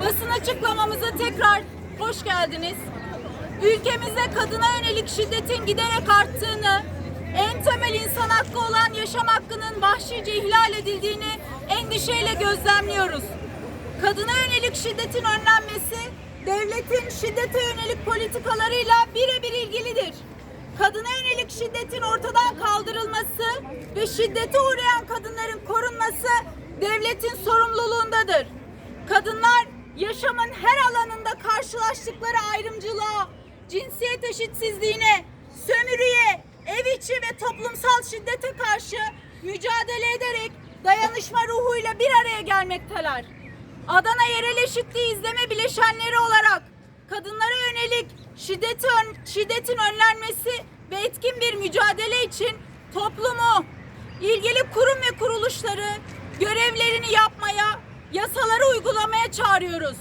Basın açıklamamıza tekrar hoş geldiniz. Ülkemizde kadına yönelik şiddetin giderek arttığını, en temel insan hakkı olan yaşam hakkının vahşice ihlal edildiğini endişeyle gözlemliyoruz. Kadına yönelik şiddetin önlenmesi, devletin şiddete yönelik politikalarıyla birebir ilgilidir. Kadına yönelik şiddetin ortadan kaldırılması ve şiddete uğrayan kadınların korunması devletin sorumluluğundadır. Kadınlar yaşamın her alanında karşılaştıkları ayrımcılığa, cinsiyet eşitsizliğine, sömürüye, ev içi ve toplumsal şiddete karşı mücadele ederek dayanışma ruhuyla bir araya gelmekteler. Adana Yerel Eşitliği İzleme Bileşenleri olarak kadınlara yönelik şiddeti ön- şiddetin önlenmesi ve etkin bir mücadele için toplumu, ilgili kurum ve kuruluşları görevlerini yapmaya, yasaları uygulamaya çağırıyoruz.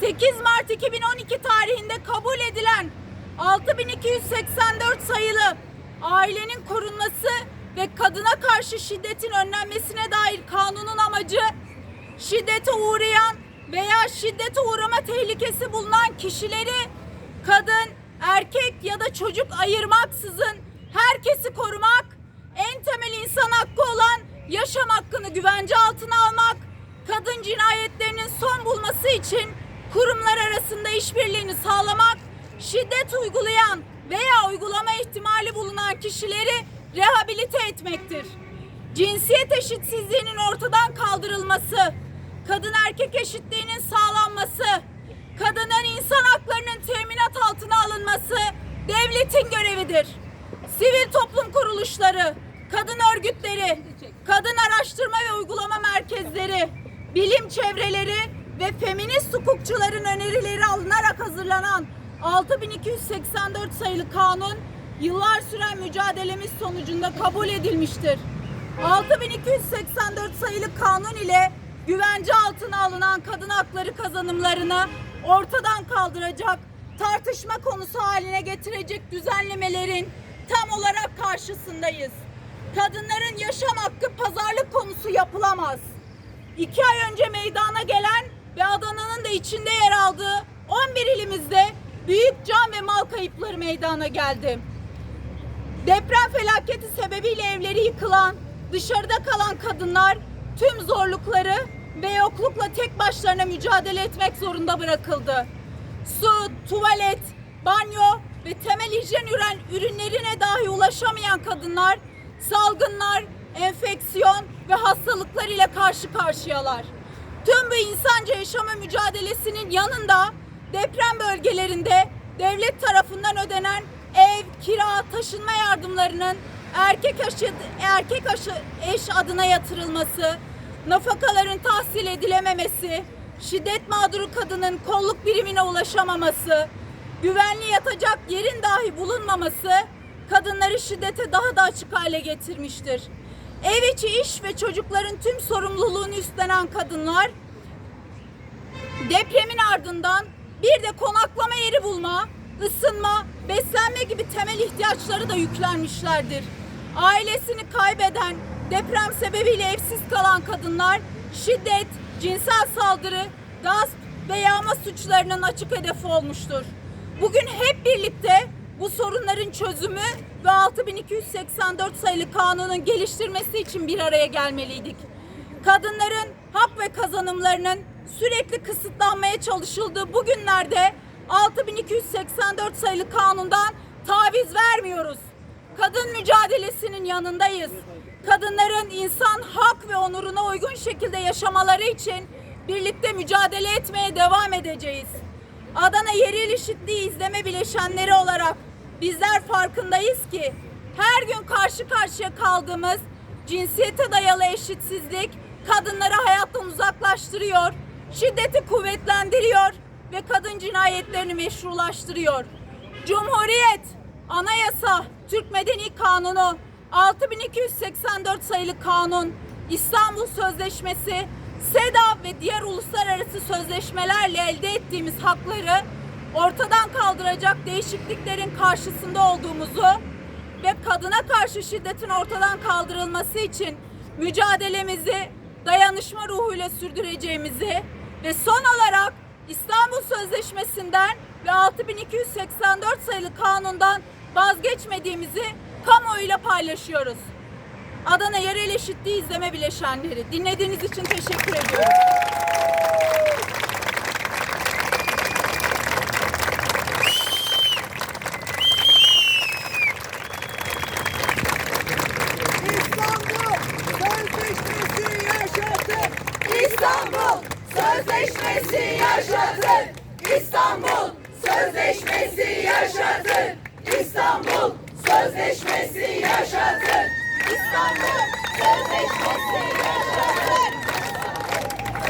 8 Mart 2012 tarihinde kabul edilen 6284 sayılı ailenin korunması ve kadına karşı şiddetin önlenmesine dair kanunun amacı şiddete uğrayan veya şiddete uğrama tehlikesi bulunan kişileri kadın, erkek ya da çocuk ayırmaksızın herkesi korumak, en temel insan hakkı olan yaşam hakkını güvence altına almak, kadın cinayetlerinin son bulması için kurumlar arasında işbirliğini sağlamak, şiddet uygulayan veya uygulama ihtimali bulunan kişileri rehabilite etmektir. Cinsiyet eşitsizliğinin ortadan kaldırılması, kadın erkek eşitliğinin sağlanması, kadının insan haklarının teminat altına alınması devletin görevidir. Sivil toplum kuruluşları, kadın örgütleri, kadın araştırma ve uygulama merkezleri, bilim çevreleri ve feminist hukukçuların önerileri alınarak hazırlanan 6284 sayılı kanun yıllar süren mücadelemiz sonucunda kabul edilmiştir. 6284 sayılı kanun ile güvence altına alınan kadın hakları kazanımlarını ortadan kaldıracak, tartışma konusu haline getirecek düzenlemelerin tam olarak karşısındayız. Kadınların yaşam hakkı pazarlık konusu yapılamaz. İki ay önce meydana gelen ve Adana'nın da içinde yer aldığı 11 ilimizde büyük can ve mal kayıpları meydana geldi. Deprem felaketi sebebiyle evleri yıkılan, dışarıda kalan kadınlar tüm zorlukları ve yoklukla tek başlarına mücadele etmek zorunda bırakıldı. Su, tuvalet, banyo ve temel hijyen ürün, ürünlerine dahi ulaşamayan kadınlar salgınlar, enfeksiyon ve hastalıklar ile karşı karşıyalar. Tüm bu insanca yaşama mücadelesinin yanında deprem bölgelerinde devlet tarafından ödenen ev, kira, taşınma yardımlarının erkek aşı, erkek aşı eş adına yatırılması, nafakaların tahsil edilememesi, şiddet mağduru kadının kolluk birimine ulaşamaması, güvenli yatacak yerin dahi bulunmaması kadınları şiddete daha da açık hale getirmiştir. Ev içi iş ve çocukların tüm sorumluluğunu üstlenen kadınlar depremin ardından bir de konaklama yeri bulma, ısınma, beslenme gibi temel ihtiyaçları da yüklenmişlerdir. Ailesini kaybeden, deprem sebebiyle evsiz kalan kadınlar şiddet, cinsel saldırı, gasp ve yağma suçlarının açık hedefi olmuştur. Bugün hep birlikte bu sorunların çözümü ve 6284 sayılı kanunun geliştirmesi için bir araya gelmeliydik. Kadınların hak ve kazanımlarının sürekli kısıtlanmaya çalışıldığı bu günlerde 6284 sayılı kanundan taviz vermiyoruz. Kadın mücadelesinin yanındayız. Kadınların insan hak ve onuruna uygun şekilde yaşamaları için birlikte mücadele etmeye devam edeceğiz. Adana Yerel Eşitliği İzleme Bileşenleri olarak bizler farkındayız ki her gün karşı karşıya kaldığımız cinsiyete dayalı eşitsizlik kadınları hayattan uzaklaştırıyor, şiddeti kuvvetlendiriyor ve kadın cinayetlerini meşrulaştırıyor. Cumhuriyet, Anayasa, Türk Medeni Kanunu, 6284 sayılı kanun, İstanbul Sözleşmesi, SEDA ve diğer uluslararası sözleşmelerle elde ettiğimiz hakları ortadan kaldıracak değişikliklerin karşısında olduğumuzu ve kadına karşı şiddetin ortadan kaldırılması için mücadelemizi dayanışma ruhuyla sürdüreceğimizi ve son olarak Sözleşmesi'nden ve 6284 sayılı kanundan vazgeçmediğimizi kamuoyuyla paylaşıyoruz. Adana Yerel Eşitliği İzleme Bileşenleri. Dinlediğiniz için teşekkür ediyorum. İstanbul Sözleşmesi yaşatır. İstanbul Sözleşmesi yaşatır. İstanbul Sözleşmesi yaşatır. İstanbul Sözleşmesi yaşatır.